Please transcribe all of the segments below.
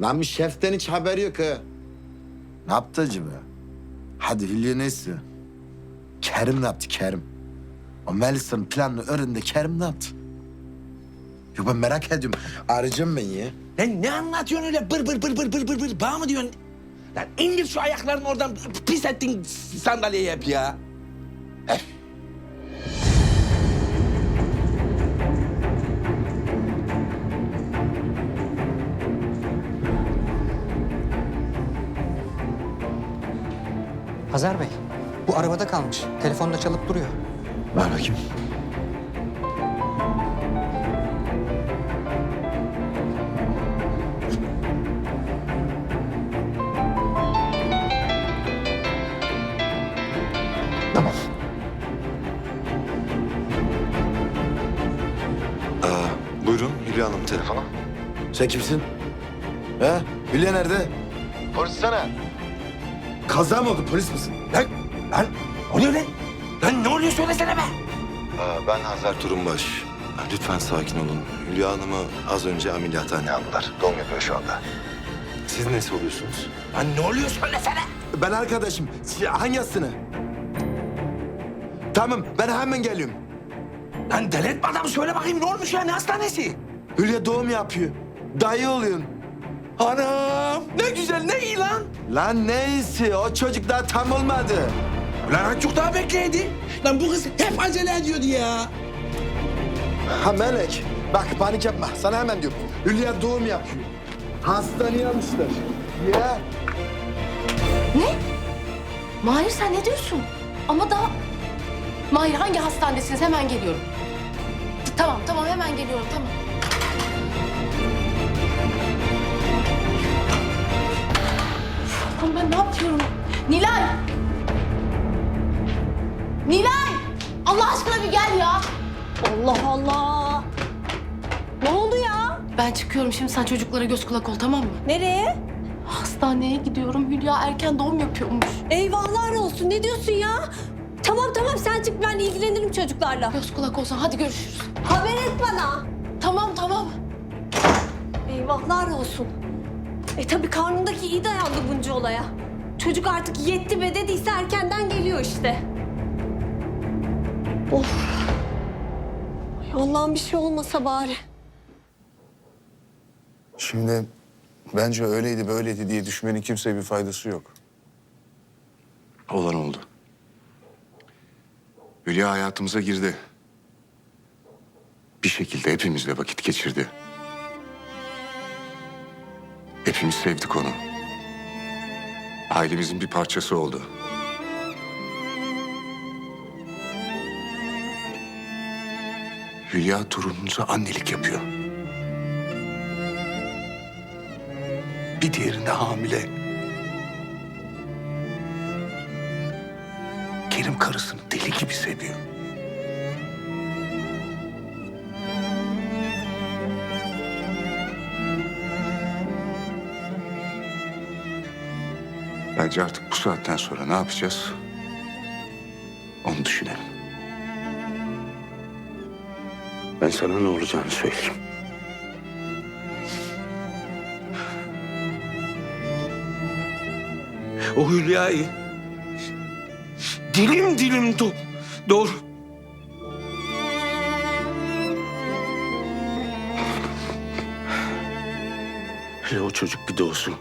Lan bir şeften hiç haberi yok ha. Ne yaptı acaba? Hadi Hülya neyse. Kerim ne yaptı Kerim? O Melisa'nın planını öğrendi Kerim ne yaptı? Yok ben merak ediyorum. Arayacağım ben ya. Lan ne anlatıyorsun öyle bır bır bır bır bır bır bır bağ mı diyorsun? Lan indir şu ayaklarını oradan pis ettin sandalyeye hep ya. Hazar Bey, bu arabada kalmış. Telefonda çalıp duruyor. Ver bakayım. Tamam. Buyurun Hülya Hanım telefonu. Sen kimsin? He? Hülya nerede? Polis sana. Kaza mı oldu? Polis misin? Lan lan o ne lan? Lan ne oluyor söylesene be. Aa, ben Hazar Turunbaş. Lütfen sakin olun. Hülya Hanım'ı az önce ameliyathaneye aldılar. Doğum yapıyor şu anda. Siz nesi oluyorsunuz? Lan ne oluyor söylesene. Ben arkadaşım. Hangi hastane? Tamam ben hemen geliyorum. Lan deletme adamı söyle bakayım ne olmuş ya ne hastanesi? Hülya doğum yapıyor. Dayı oluyorsun. Anam ne güzel ne iyi lan. Lan neyse o çocuk daha tam olmadı. Lan azıcık daha bekleydi. Lan bu kız hep acele ediyordu ya. Ha Melek bak panik yapma sana hemen diyorum. Hülya doğum yapıyor. Hastaneye almışlar. Ya Ne? Mahir sen ne diyorsun? Ama daha... Mahir hangi hastanedesiniz? Hemen geliyorum. T- Tamam tamam hemen geliyorum tamam. Allah'ım ben ne yapıyorum? Nilay! Nilay! Allah aşkına bir gel ya. Allah Allah. Ne oldu ya? Ben çıkıyorum şimdi sen çocuklara göz kulak ol tamam mı? Nereye? Hastaneye gidiyorum. Hülya erken doğum yapıyormuş. Eyvahlar olsun. Ne diyorsun ya? Tamam tamam sen çık ben ilgilenirim çocuklarla. Göz kulak olsan hadi görüşürüz. Haber et bana. Tamam tamam. Eyvahlar olsun. E tabii karnındaki iyi dayandı bunca olaya. Çocuk artık yetti be dediyse erkenden geliyor işte. Of. Ay Allah'ım bir şey olmasa bari. Şimdi bence öyleydi böyleydi diye düşmenin kimseye bir faydası yok. Olan oldu. Hülya hayatımıza girdi. Bir şekilde hepimizle vakit geçirdi. Hepimiz sevdik onu. Ailemizin bir parçası oldu. Hülya torununuza annelik yapıyor. Bir diğerinde hamile. Kerim karısını deli gibi seviyor. Bence artık bu saatten sonra ne yapacağız? Onu düşünelim. Ben sana ne olacağını söyleyeyim. O Hülya'yı dilim dilim do doğru. Hele o çocuk bir doğsun.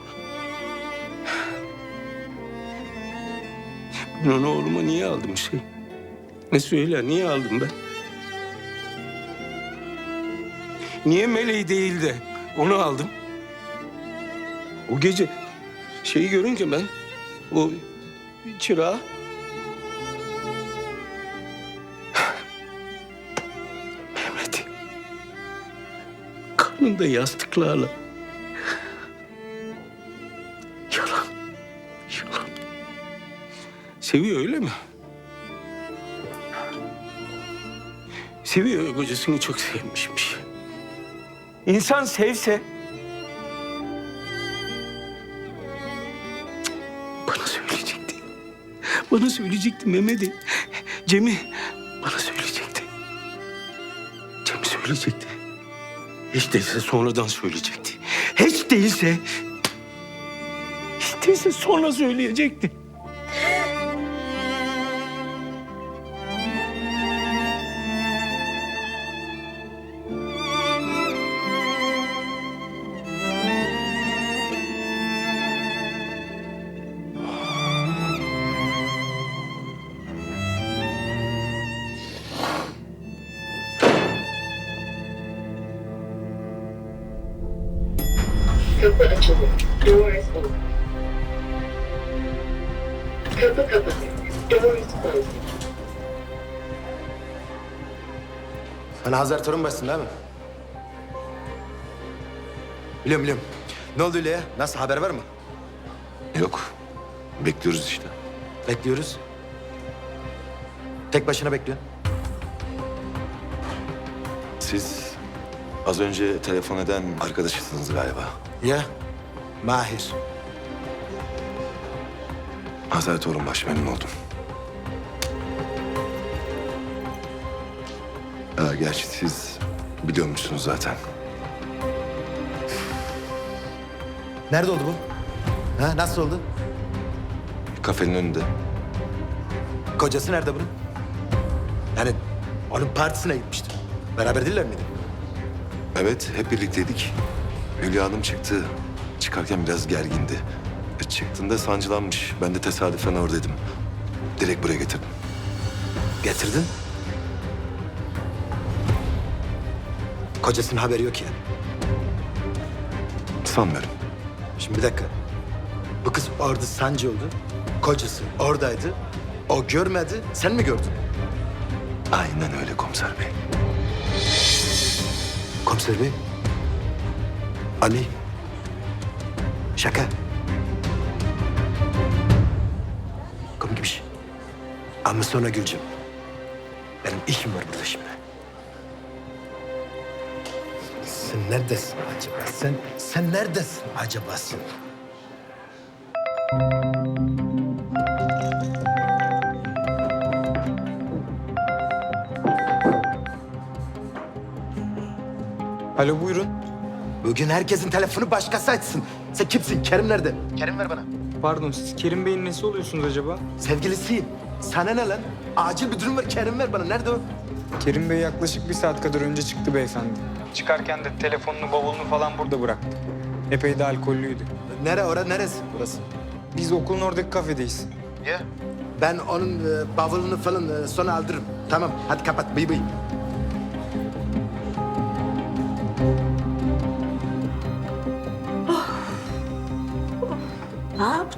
Ben onu oğluma niye aldım şey? Ne söyle niye aldım ben? Niye meleği değil de onu aldım? O gece şeyi görünce ben o çırağı Mehmet'i karnında yastıklarla seviyor öyle mi? Seviyor kocasını çok sevmişmiş. İnsan sevse... Bana söyleyecekti. Bana söyleyecekti Mehmet'i. Cem'i bana söyleyecekti. Cem söyleyecekti. Hiç değilse sonradan söyleyecekti. Hiç değilse Bittiyse sonra söyleyecekti. Kapı açıldı. Doors open. Kapı kapalı. Doors closed. Sen Hazar Torunbaş'sın değil mi? Biliyorum biliyorum. Ne oldu öyle ya? Nasıl haber var mı? Yok. Bekliyoruz işte. Bekliyoruz. Tek başına bekliyorsun. Siz az önce telefon eden arkadaşısınız galiba. Ya Mahir. Hazar Torunbaş memnun oldum. Ha, gerçi siz biliyormuşsunuz zaten. Nerede oldu bu? Ha, nasıl oldu? Kafenin önünde. Kocası nerede bunun? Yani onun partisine gitmiştim. Beraber değiller miydi? Evet, hep birlikteydik. Hülya Hanım çıktı. Çıkarken biraz gergindi. E, çıktığında sancılanmış. Ben de tesadüfen oradaydım. Direkt buraya getirdim. Getirdin. Kocasının haberi yok yani. Sanmıyorum. Şimdi bir dakika. Bu kız orada sancı oldu. Kocası oradaydı. O görmedi. Sen mi gördün? Aynen öyle komiser bey. Komiser bey. Ali. Şaka. Komik bir şey. Ama sonra güleceğim. Benim işim var burada şimdi. Sen neredesin acaba? Sen, sen neredesin acaba sen? Alo buyurun. Bugün herkesin telefonu başkası açsın. Sen kimsin? Kerim nerede? Kerim ver bana. Pardon siz Kerim Bey'in nesi oluyorsunuz acaba? Sevgilisiyim. Sana ne lan? Acil bir durum var. Kerim ver bana. Nerede o? Kerim Bey yaklaşık bir saat kadar önce çıktı beyefendi. Çıkarken de telefonunu, bavulunu falan burada bıraktı. Epey de alkollüydü. Nere? Ora neresi? Burası. Biz okulun oradaki kafedeyiz. Ya. Ben onun e, bavulunu falan e, sonra aldırırım. Tamam. Hadi kapat. Bıy bıy.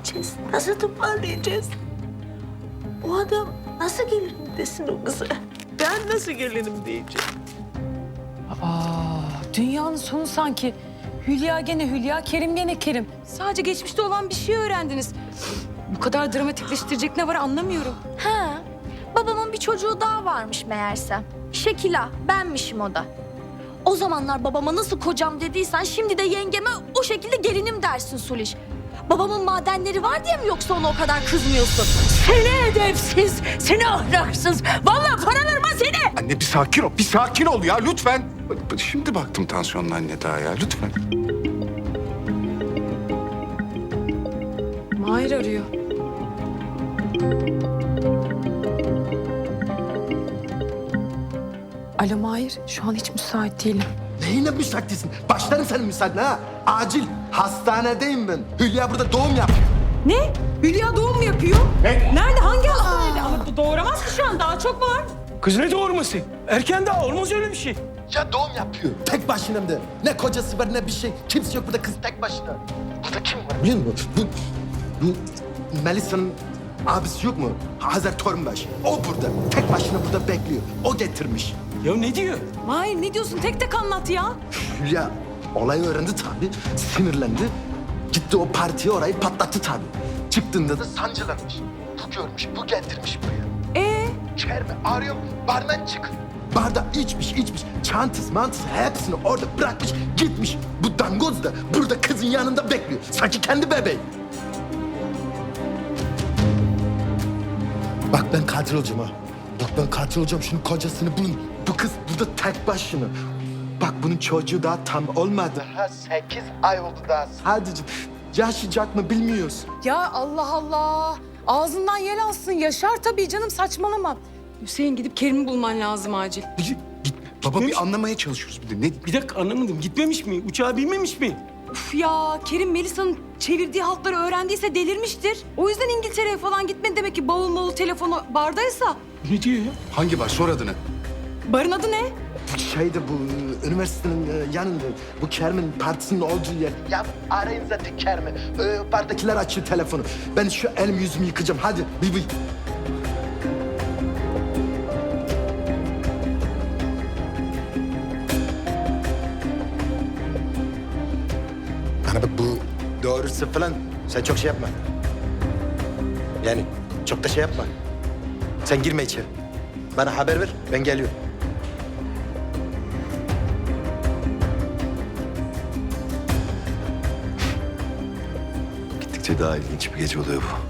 Yapacağız? Nasıl toparlayacağız? O adam nasıl gelinim desin o kıza? Ben nasıl gelinim diyeceğim? Aa, dünyanın sonu sanki. Hülya gene Hülya, Kerim gene Kerim. Sadece geçmişte olan bir şey öğrendiniz. Bu kadar dramatikleştirecek ne var anlamıyorum. Ha, babamın bir çocuğu daha varmış meğerse. Şekila, benmişim o da. O zamanlar babama nasıl kocam dediysen şimdi de yengeme o şekilde gelinim dersin Suliş. Babamın madenleri var diye mi yoksa ona o kadar kızmıyorsun? Seni edepsiz, seni ahlaksız. Vallahi paralarıma seni. Anne bir sakin ol, bir sakin ol ya lütfen. Şimdi baktım tansiyonun anne daha ya lütfen. Mahir arıyor. Alo Mahir, şu an hiç müsait değilim. Neyine müsait değilsin? Başlarım senin müsaadene ha. Acil. Hastanedeyim ben. Hülya burada doğum yapıyor. Ne? Hülya doğum mu yapıyor? Ne? Nerede? Hangi hastanede? Ama bu doğuramaz ki şu an. Daha çok var. Kız ne doğurması? Erken daha olmaz öyle bir şey. Ya doğum yapıyor. Tek başına hem de. Ne kocası var ne bir şey. Kimse yok burada kız tek başına. Burada kim var biliyor musun? Bu, bu Melisa'nın abisi yok mu? Hazar Torunbaş. O burada. Tek başına burada bekliyor. O getirmiş. Ya ne diyor? Mahir ne diyorsun? Tek tek anlat ya. Hülya olayı öğrendi tabii. Sinirlendi. Gitti o partiye orayı patlattı tabii. Çıktığında da sancılanmış. Bu görmüş, bu getirmiş buraya. Ee, Kerme arıyorum, barmen çık. Barda içmiş, içmiş. Çantası, mantısı hepsini orada bırakmış, gitmiş. Bu dangoz da burada kızın yanında bekliyor. Sanki kendi bebeği. Bak ben katil olacağım ha. Bak ben katil olacağım. Şunun kocasını bunun. Bu kız burada tek başına. Bak bunun çocuğu daha tam olmadı. Ha sekiz ay oldu daha sadece. yaşayacak mı bilmiyoruz. Ya Allah Allah. Ağzından yel alsın. Yaşar tabii canım saçmalama. Hüseyin gidip Kerim'i bulman lazım acil. Baba bir anlamaya çalışıyoruz bir de. Ne? Bir dakika anlamadım. Gitmemiş mi? Uçağa binmemiş mi? Uf ya Kerim Melisa'nın çevirdiği haltları öğrendiyse delirmiştir. O yüzden İngiltere'ye falan gitmedi demek ki bavul mavul telefonu bardaysa. Ne diyor ya? Hangi bar? Sor adını. Barın adı ne? Şeyde bu üniversitenin e, yanında bu Kerem'in partisinin olduğu yer. Ya arayın zaten Kerem'i. E, bardakiler açıyor telefonu. Ben şu elimi yüzümü yıkayacağım. Hadi bir bir. Bana bak bu doğrusu falan sen çok şey yapma. Yani çok da şey yapma. Sen girme içeri. Bana haber ver ben geliyorum. Gittikçe daha ilginç bir gece oluyor bu.